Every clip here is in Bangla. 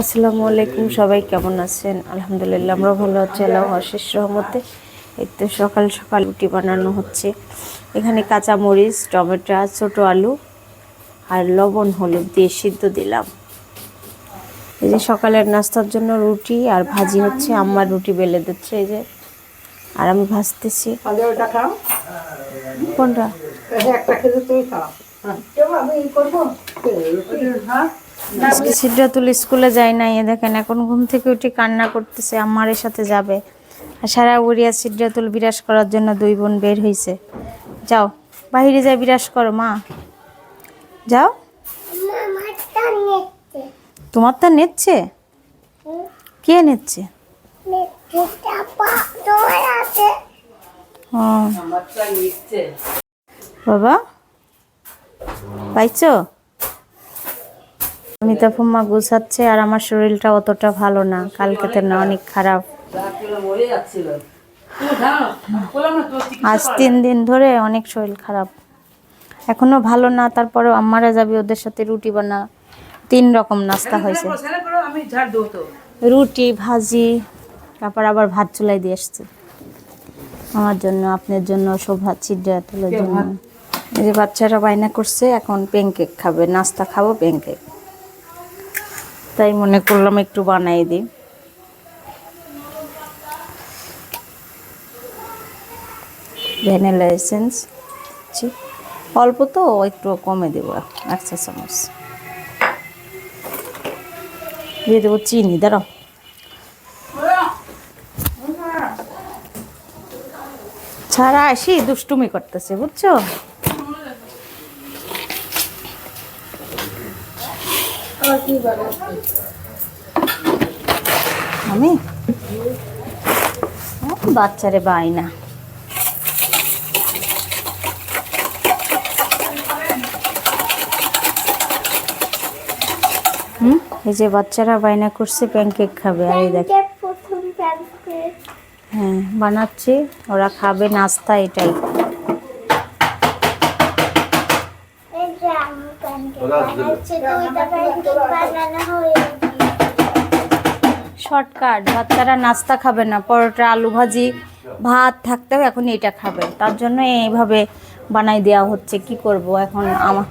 আসসালামু আলাইকুম সবাই কেমন আছেন? আলহামদুলিল্লাহ আমরা ভালো আছি আল্লাহ আশিস রহমতে। এই তো সকাল সকাল রুটি বানানো হচ্ছে। এখানে কাঁচা মরিচ টমেটো ছোটো আলু আর লবণ হলুদ দিয়ে সিদ্ধ দিলাম। এই যে সকালের নাস্তার জন্য রুটি আর ভাজি হচ্ছে আম্মার রুটি বেলে দিচ্ছে এই যে। আর আমি ভাজতেছি। আগে কোনটা? একটা খেতে তুমি খাও। হ্যাঁ। আমি করব? হ্যাঁ। আজকে সিদ্ধাতুল স্কুলে যায় নাই দেখেন এখন ঘুম থেকে উঠে কান্না করতেছে, আমার এর সাথে যাবে। আর সারা উড়িয়া সিদ্ধাতুল বিরাজ করার জন্য দুই বোন বের হয়েছে যাও বাইরে যাই বিরাজ করো, মা। যাও। তোমার তা নেচ্ছে? কে নেচ্ছে? বাবা, পাইছো? অমিতা ফুম্মা গুছাচ্ছে আর আমার শরীরটা অতটা ভালো না। কালকেতে না, অনেক খারাপ। আজ তিন দিন ধরে অনেক শরীর খারাপ। এখনও ভালো না তারপরে আমারা যাবে ওদের সাথে রুটি বানা, তিন রকম নাস্তা হয়েছে। রুটি, ভাজি, তারপর আবার ভাত চুলাই দিয়ে এসছে। আমার জন্য, আপনার জন্য সব ভাত তুলের জন্য। এই যে বাচ্চারা বায়না করছে, এখন প্যানকেক খাবে, নাস্তা খাব প্যানকেক তাই মনে করলাম একটু বানাই দিই ভ্যানিলা এসেন্স অল্প তো, একটু কমে দেবো চা চামচ। দিয়ে দেবো চিনি, দাঁড়াও। ছাড়া আসি, দুষ্টুমি করতেছে, বুঝছ? আমি? বাচ্চারে বাই না। হুম? এই যে বাচ্চারা বায়না করছে প্যানকেক খাবে আর এই দেখ। হ্যাঁ বানাচ্ছি ওরা খাবে নাস্তা এটাই। শর্টকাট বাচ্চারা নাস্তা খাবে না, পরোটা, আলু ভাজি, ভাত থাকতেও এখন এটা খাবে। তার জন্য এইভাবে বানাই দেওয়া হচ্ছে, কি করব এখন? আমার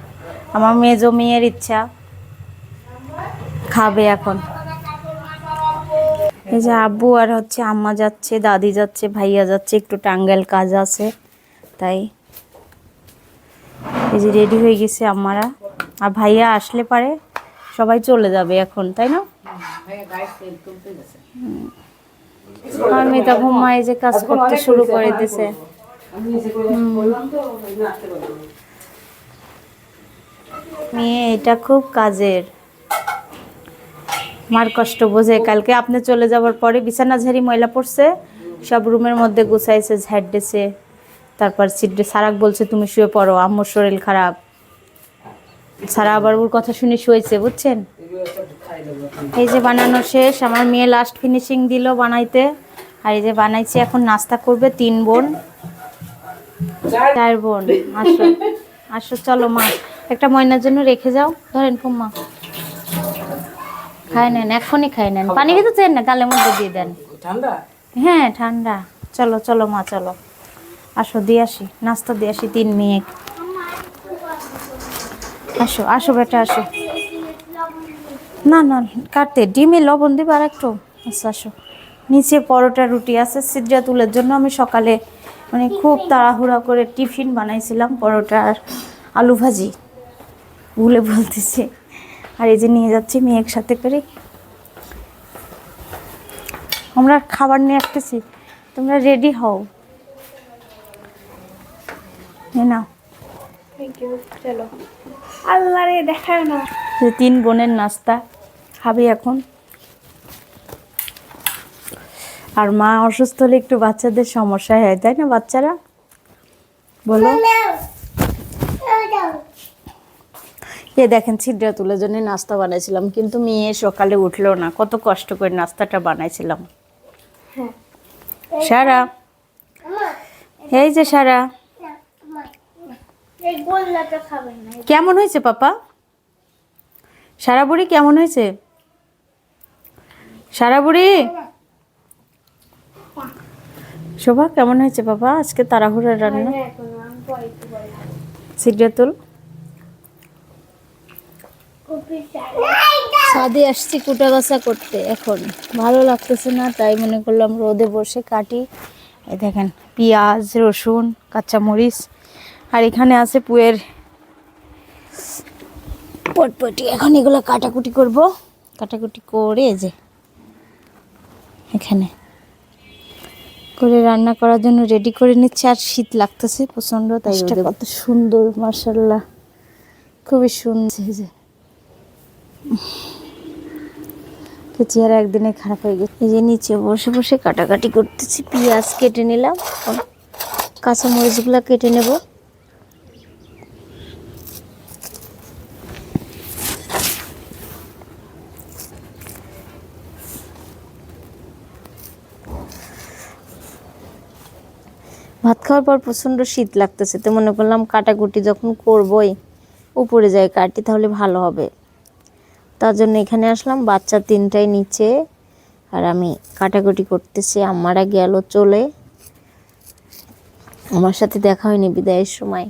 আমার মেজো মেয়ের ইচ্ছা। খাবে এখন। এই যে আব্বু আর হচ্ছে আম্মা যাচ্ছে, দাদি যাচ্ছে, ভাইয়া যাচ্ছে, একটু টাঙ্গাইল কাজ আছে, তাই। এই যে রেডি হয়ে গেছে আম্মারা। আর ভাইয়া আসলে পারে, সবাই চলে যাবে এখন, তাই না? আর মিতা ভুম্মা এই যে কাজ করতে শুরু করে দিছে। মেয়ে, এটা খুব কাজের। মার কষ্ট বোঝে। কালকে আপনি চলে যাওয়ার পরে বিছানা ঝাড়ি ময়লা পড়ছে, সব রুমের মধ্যে গুছাইছে, ঝাড় দিছে। তারপর সিডে সারাক বলছে, তুমি শুয়ে পড়ো, আম্মুর শরীর খারাপ। সারা আবার ওর কথা শুনে শুয়েছে বুঝছেন? এই যে বানানো শেষ আমার মেয়ে লাস্ট ফিনিশিং দিল বানাইতে। আর এই যে বানাইছি এখন নাস্তা করবে তিন বোন। চার বোন আসো আসো চলো মা একটা ময়নার জন্য রেখে যাও। ধরেন মা খাই নেন এখনই খাই নেন। পানি খেতে চেন না? গালের মধ্যে দিয়ে দেন। ঠান্ডা? হ্যাঁ ঠান্ডা। চলো চলো মা চলো। আসো দিয়ে আসি। নাস্তা দিয়ে আসি তিন মেয়ে আসো আসো বেটা, আসো। না না, কাটতে, ডিমে লবণ দিবে আর একটু? আচ্ছা আসো। নিচে পরোটা, রুটি আছে সিদ্রা তুলের জন্য আমি সকালে মানে খুব তাড়াহুড়া করে টিফিন বানাইছিলাম পরোটা আর আলু ভাজি। ভুলে বলতেছি। আর এই যে নিয়ে যাচ্ছি মেয়ে একসাথে করে। আমরা খাবার নিয়ে আসতেছি। তোমরা রেডি হও। এ নাও চলো। আল্লাহ রে দেখায় না। যে তিন বোনের নাস্তা খাবে এখন। আর মা অসুস্থ হলে একটু বাচ্চাদের সমস্যা হয় তাই না বাচ্চারা? বলো। এ দেখেন ছিদ্রা তুলে জন্য নাস্তা বানাইছিলাম কিন্তু মেয়ে সকালে উঠল না। কত কষ্ট করে নাস্তাটা বানাইছিলাম। সারা। এই যে সারা এই গোল্লাটা খাবেন না কেমন হয়েছে পাপা? সারা বুড়ি কেমন হয়েছে? সারা বুড়ি শোভা কেমন হয়েছে বাবা আজকে তাড়াহুড়ার রান্না? খাব। সিদ্ধাতুল কপি আসছি কুটা গাছা করতে এখন। ভালো লাগতেছে না তাই মনে করলাম রোদে বসে কাটি। দেখেন পেঁয়াজ রসুন কাঁচামরিচ। আর এখানে আছে পুয়ের পটপটি। এখন এগুলো কাটাকুটি করব। কাটাকুটি করে যে এখানে করে রান্না করার জন্য রেডি করে নিচ্ছে। আর শীত লাগতেছে প্রচণ্ড তাই কত সুন্দর মার্শাল্লাহ খুবই সুন্দর যে। চেহারা একদিনে খারাপ হয়ে গেছে। এই যে নিচে বসে বসে কাটাকাটি করতেছি পেঁয়াজ কেটে নিলাম। কাঁচামরিচগুলো কেটে নেব। ভাত খাওয়ার পর প্রচণ্ড শীত লাগতেছে, তো মনে করলাম কাটাকুটি যখন করবই, উপরে যায় কাটি তাহলে ভালো হবে। তার জন্য এখানে আসলাম, বাচ্চা তিনটাই নিচে আর আমি কাটাকুটি করতেছি আমারা গেল চলে। আমার সাথে দেখা হয়নি বিদায়ের সময়।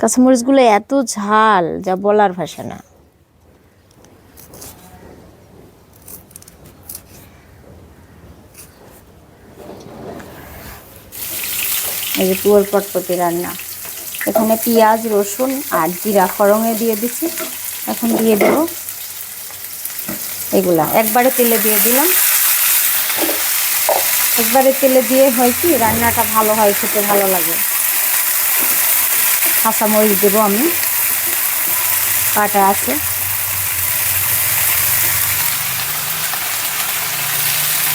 কাঁচামরিচগুলো এত ঝাল, যা বলার ভাষা না। এই যে পুয়ার পটপটি রান্না। এখানে পেঁয়াজ, রসুন আর জিরা ফরঙে দিয়ে দিচ্ছি। এখন দিয়ে দেবো এগুলা। একবারে তেলে দিয়ে দিলাম। একবারে তেলে দিয়ে হয় কি, রান্নাটা ভালো হয়, খেতে ভালো লাগে। কাঁচামরিচ দেবো আমি। কাটা আছে।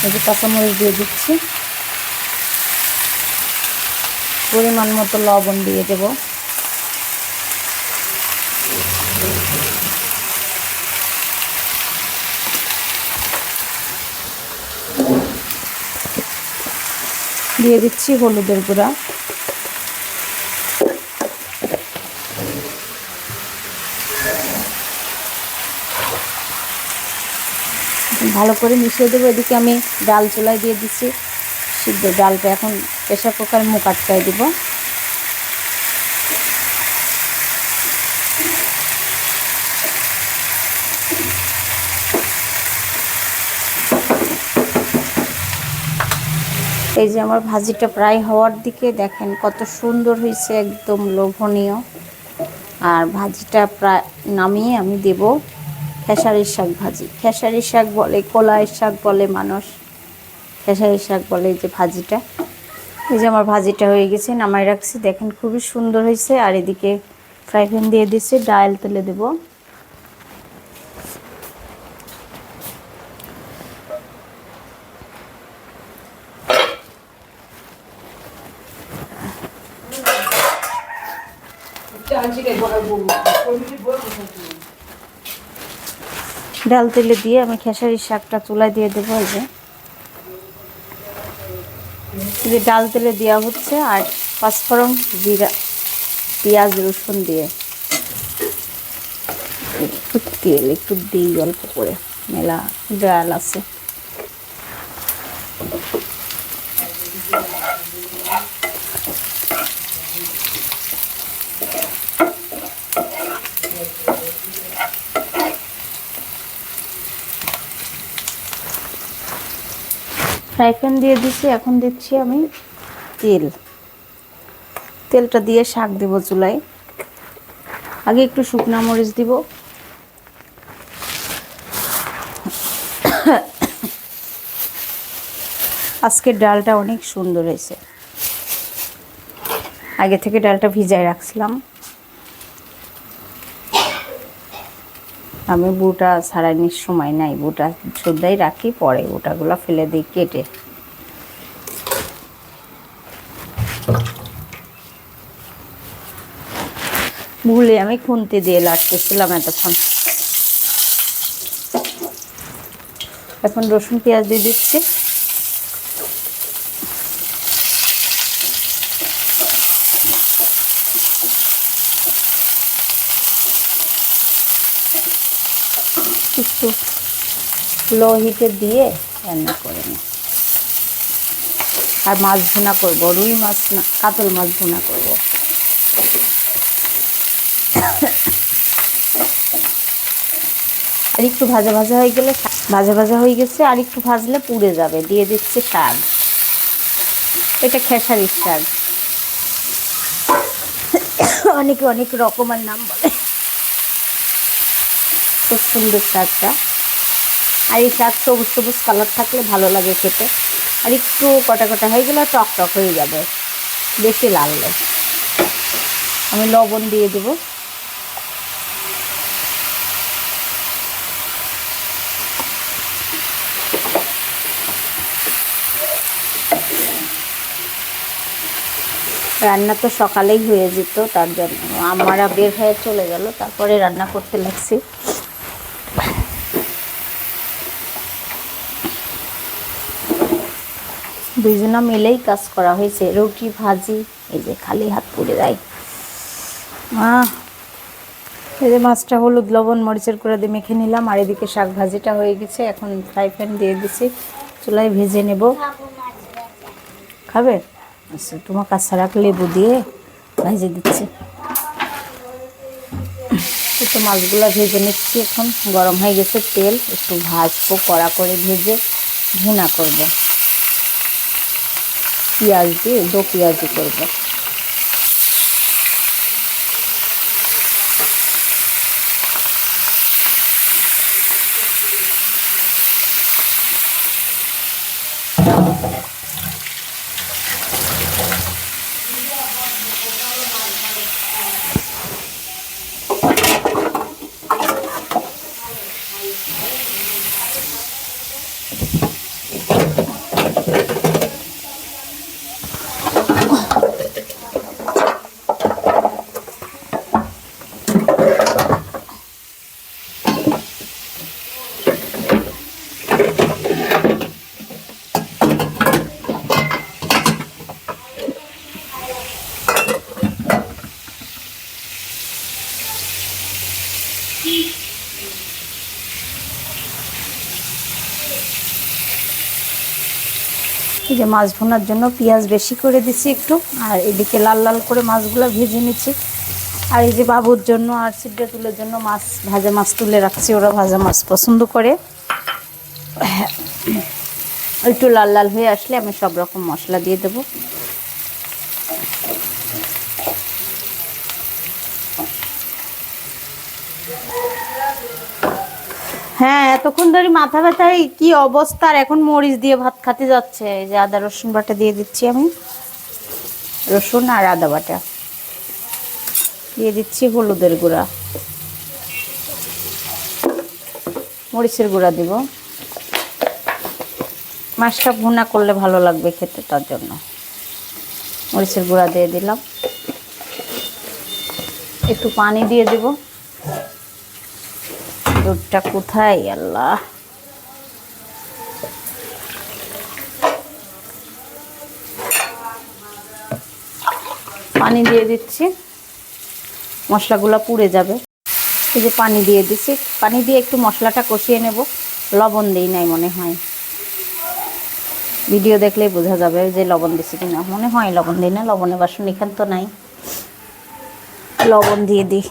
এই যে কাঁচামরিচ দিয়ে দিচ্ছি। পরিমাণ মতো লবণ দিয়ে দেব। দিয়ে দিচ্ছি হলুদের গুঁড়া। ভালো করে মিশিয়ে দেবো। এদিকে আমি ডাল চুলায় দিয়ে দিচ্ছি। সিদ্ধ ডালটা এখন প্রেশার কুকার মুখ আটকায় দিব। এই যে আমার ভাজিটা প্রায় হওয়ার দিকে, দেখেন কত সুন্দর হয়েছে, একদম লোভনীয়। আর ভাজিটা প্রায় নামিয়ে আমি দেব খেসারির শাক ভাজি। খেসারির শাক বলে, কলাইয়ের শাক বলে মানুষ। খেসারির শাক বলে এই যে ভাজিটা। এই যে আমার ভাজিটা হয়ে গেছে নামাই রাখছি। দেখেন খুবই সুন্দর হয়েছে। আর এদিকে ফ্রাই প্যান দিয়ে দিচ্ছি, ডাল তুলে দেবো। ডাল তেলে দিয়ে আমি খেসারির শাকটা চুলায় দিয়ে দেবো এই যে। যে ডাল তেলে দেওয়া হচ্ছে আর পাঁচফোড়ন জিরা, পেঁয়াজ, রসুন দিয়ে। একটু তেল, একটু দিই অল্প করে। মেলা ডাল আছে। ফ্রাই দিয়ে দিচ্ছি এখন দিচ্ছি আমি তেল। তেলটা দিয়ে শাক দেবো চুলায়। আগে একটু শুকনো মরিচ দিব। আজকের ডালটা অনেক সুন্দর হয়েছে। আগে থেকে ডালটা ভিজায় রাখছিলাম। আমি বুটা ছাড়াইনির সময় নাই, বুটা শুদ্ধাই রাখি, পরে বুটাগুলো ফেলে দিই, কেটে। ভুলে আমি খুনতে দিয়ে লাটতেছিলাম এতক্ষণ। এখন রসুন পেঁয়াজ দিয়ে দিচ্ছি। একটু লো হিটে দিয়ে রান্না করে নিই। আর মাছ ভুনা করব, রুই মাছ না, কাতল মাছ ভুনা করব। আর একটু ভাজা ভাজা হয়ে গেলে ভাজা ভাজা হয়ে গেছে, আর একটু ভাজলে পুড়ে যাবে, দিয়ে দিচ্ছে শাক। এটা খেসারির শাক। অনেকে অনেক রকমের নাম বলে। খুব সুন্দর শাকটা। আর এই শাক সবুজ সবুজ কালার থাকলে ভালো লাগে খেতে। আর একটু কটা কটা হয়ে গেলে টক টক হয়ে যাবে, বেশি লাগলে আমি লবণ দিয়ে দেবো। রান্না তো সকালেই হয়ে যেত, তার জন্য। আমারা বের হয়ে চলে গেল, তারপরে রান্না করতে লাগছি। দুজনা মিলেই কাজ করা হয়েছে। রুটি, ভাজি, এই যে খালি হাত পুড়ে যায়। আহ এই যে মাছটা হলুদ, লবণ, মরিচের করে দিয়ে মেখে নিলাম আর এদিকে শাক ভাজিটা হয়ে গেছে। এখন ফ্রাই প্যান দিয়ে দিছি। চুলায় ভেজে নেব। খাবে? আচ্ছা তোমার কাছে রাখ লেবু দিয়ে ভেজে দিচ্ছি। একটু মাছগুলো ভেজে নিচ্ছি এখন। গরম হয়ে গেছে তেল। একটু ভাজবো, কড়া করে ভেজে ভুনা করব। পেঁয়াজ দিয়ে দো পেঁয়াজি করব। যে মাছ ভোনার জন্য পেঁয়াজ বেশি করে দিছি একটু, আর এদিকে লাল লাল করে মাছগুলো ভেজে নিচ্ছি। আর এই যে বাবুর জন্য আর সিদ্ধা তুলের জন্য মাছ, ভাজা মাছ তুলে রাখছি, ওরা ভাজা মাছ পছন্দ করে। একটু লাল লাল হয়ে আসলে আমি সব রকম মশলা দিয়ে দেবো। হ্যাঁ এতক্ষণ ধরে মাথা ব্যথায় কি অবস্থা? আর এখন মরিচ দিয়ে ভাত খাতে যাচ্ছে। এই যে আদা, রসুন বাটা দিয়ে দিচ্ছি আমি। রসুন আর আদা বাটা। দিয়ে দিচ্ছি হলুদের গুঁড়া। মরিচের গুঁড়া দিব। মাছটা ভুনা করলে ভালো লাগবে খেতে, তার জন্য। মরিচের গুঁড়া দিয়ে দিলাম। একটু পানি দিয়ে দিব। দুধটা কোথায়? আল্লাহ। পানি দিয়ে দিচ্ছি। মশলাগুলো পুড়ে যাবে। এই যে পানি দিয়ে দিচ্ছি। পানি দিয়ে একটু মশলাটা কষিয়ে নেব। লবণ দিই নাই মনে হয়। ভিডিও দেখলেই বোঝা যাবে যে লবণ দিছি কিনা। মনে হয় লবণ দিই না। লবণের বাসন এখান তো নাই। লবণ দিয়ে দিই।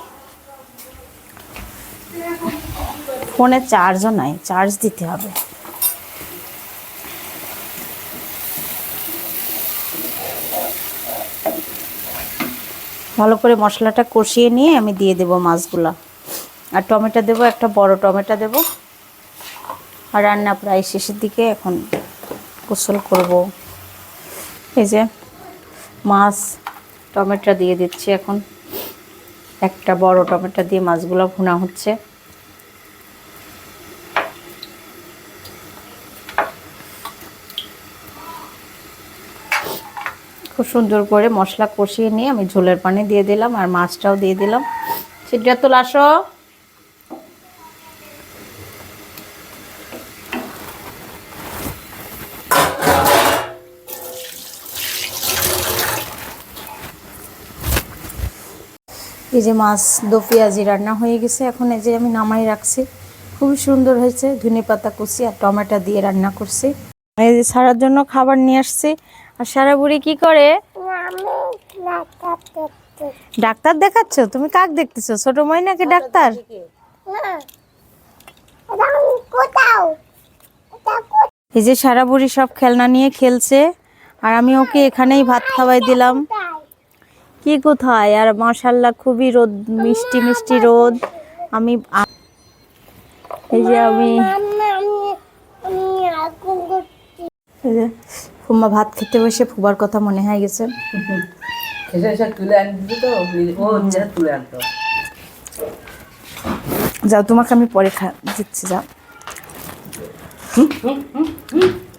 ফোনে চার্জও নাই, চার্জ দিতে হবে। ভালো করে মশলাটা কষিয়ে নিয়ে আমি দিয়ে দেব মাছগুলা। আর টমেটো দেব, একটা বড় টমেটো দেব। আর রান্না প্রায় শেষের দিকে এখন গোসল করব। এই যে মাছ, টমেটো দিয়ে দিচ্ছি এখন। একটা বড় টমেটো দিয়ে মাছগুলো ভুনা হচ্ছে। খুব সুন্দর করে মশলা কষিয়ে নিয়ে আমি ঝোলের পানি দিয়ে দিলাম আর মাছটাও দিয়ে দিলাম। সিদ্ধাতুল আসো। এই যে মাছ দো পেঁয়াজি রান্না হয়ে গেছে, এখন এই যে আমি নামাই রাখছি। খুবই সুন্দর হয়েছে ধনে পাতা কুচি আর টমেটো দিয়ে রান্না করছি। এই যে সারার জন্য খাবার নিয়ে আসছি। আর সারা বুড়ি কি করে? ডাক্তার দেখাচ্ছ? তুমি কাক দেখতেছো? ছোট ময়নাকে ডাক্তার? এই যে সারা বুড়ি সব খেলনা নিয়ে খেলছে আর আমি ওকে এখানেই ভাত খাওয়াই দিলাম। কি কোথায়? আর মাশাল্লাহ খুবই রোদ মিষ্টি মিষ্টি রোদ। আমি এই যে আমি এই যে ফুম্মা ভাত খেতে বসে ফুবার কথা মনে হয়ে গেছে। যাও তোমাকে আমি পরে খা দিচ্ছি যাও।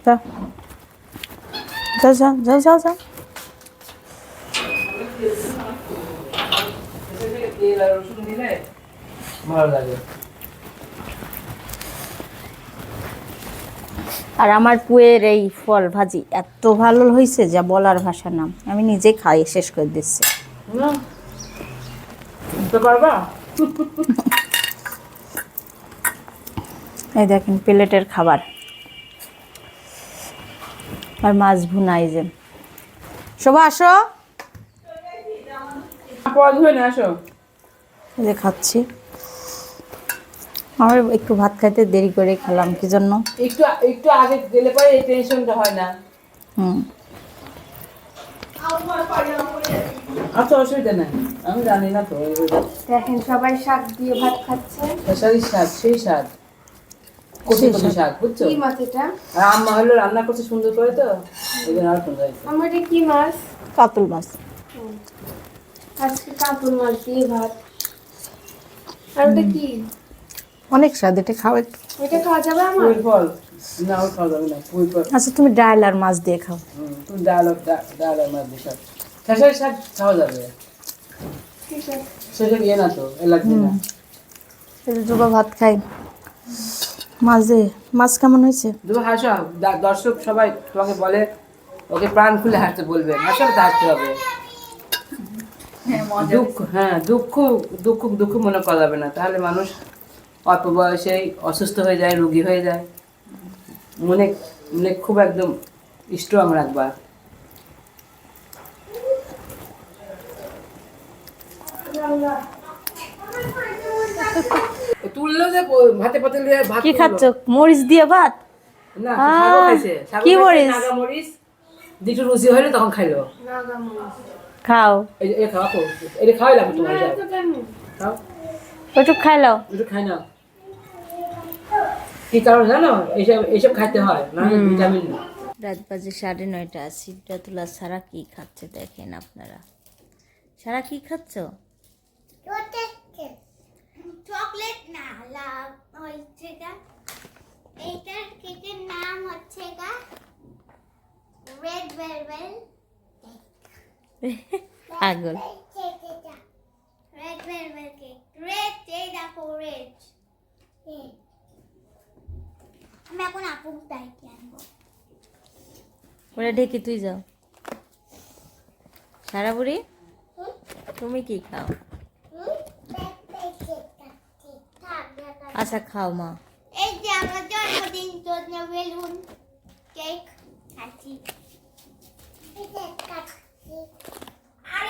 যাও। যাও যাও ভালো লাগে। আর আমার পুয়ের এই ফল ভাজি এত ভালো হয়েছে যা বলার ভাষা নাম আমি নিজে খাই শেষ করে দিচ্ছি। এই দেখেন প্লেটের খাবার। আর মাছ ভুনা এই যে। শোভা আসো। আসো। যে খাচ্ছি। আমার একটু ভাত খাইতে দেরি করে খেলাম কি জন্য? একটু একটু আগে গেলে পরে এই টেনশনটা হয় না। হুম। আচ্ছা অসুবিধা নাই। আমি জানি না তো। দেখেন সবাই শাক দিয়ে ভাত খাচ্ছে। শাক সেই শাক। কচি কচি শাক। বুঝছ? কি মাছ এটা? আর আম্মা হলো রান্না করছে সুন্দর করে তো। ওই জন্য আর সুন্দর হয়েছে আমার এটা কি মাছ? কাতল মাছ। আজকে কাতল মাছ দিয়ে ভাত। আর ওটা কি? অনেক স্বাদ এটা খাও একটু। এটা খাওয়া যাবে আমার? পুঁই ফল। না খাওয়া যাবে না পুঁই ফল। আচ্ছা তুমি ডাল আর মাছ দিয়ে খাও। তুমি ডাল আর- ডাল আর মাছ দিয়ে শাক খেসারির শাক খাওয়া যাবে। ঠিক আছে সেটা ইয়ে না তো এ লাগবে না এই যে যুবা ভাত খাই। মাছ দিয়ে মাছ কেমন হয়েছে? তুমি হাসো দর্শক সবাই তোমাকে বলে ওকে প্রাণ খুলে হাসতে বলবে। হাসলে তো হাসতে হবে। দুঃখ হ্যাঁ দুঃখ দুঃখ দুঃখ মনে করা যাবে না। তাহলে মানুষ অল্প বয়সেই অসুস্থ হয়ে যায় রোগী হয়ে যায়। মনে মনে খুব একদম স্ট্রং রাখবা তুললো যে ভাতে পাতে ভাত কি খাচ্ছ? মরিচ দিয়ে ভাত? না কি মরিচ? নাগা মরিচ। দুটো রুচি হইল তখন খাইলো। খাও। এই খাওয়া এটা খাওয়াই লাগবে তোমার খাও। একটু খাই লাও একটু খাই না কি কারণ জানো? এইসব এইসব খাইতে হয় না? ভিটামিন। রাত বাজে সাড়ে নয়টা সিটটা তোলা সারা কি খাচ্ছে দেখেন আপনারা? সারা কি খাচ্ছ? চকলেট না লাভ হচ্ছে গা। এইটার কেকের নাম হচ্ছে গা রেড ভেলভেল পাগল। Red ভেলভেল cake. রেড এই দেখো রেড। আমি এখন আপুর দায়িত্ব আনব। ওরা ঢেকে তুই যাও। সারা বুড়ি তুমি কি খাও? আচ্ছা খাও মা। এই যে আমার জন্মদিন জন্য বেলুন কেক খাচ্ছি।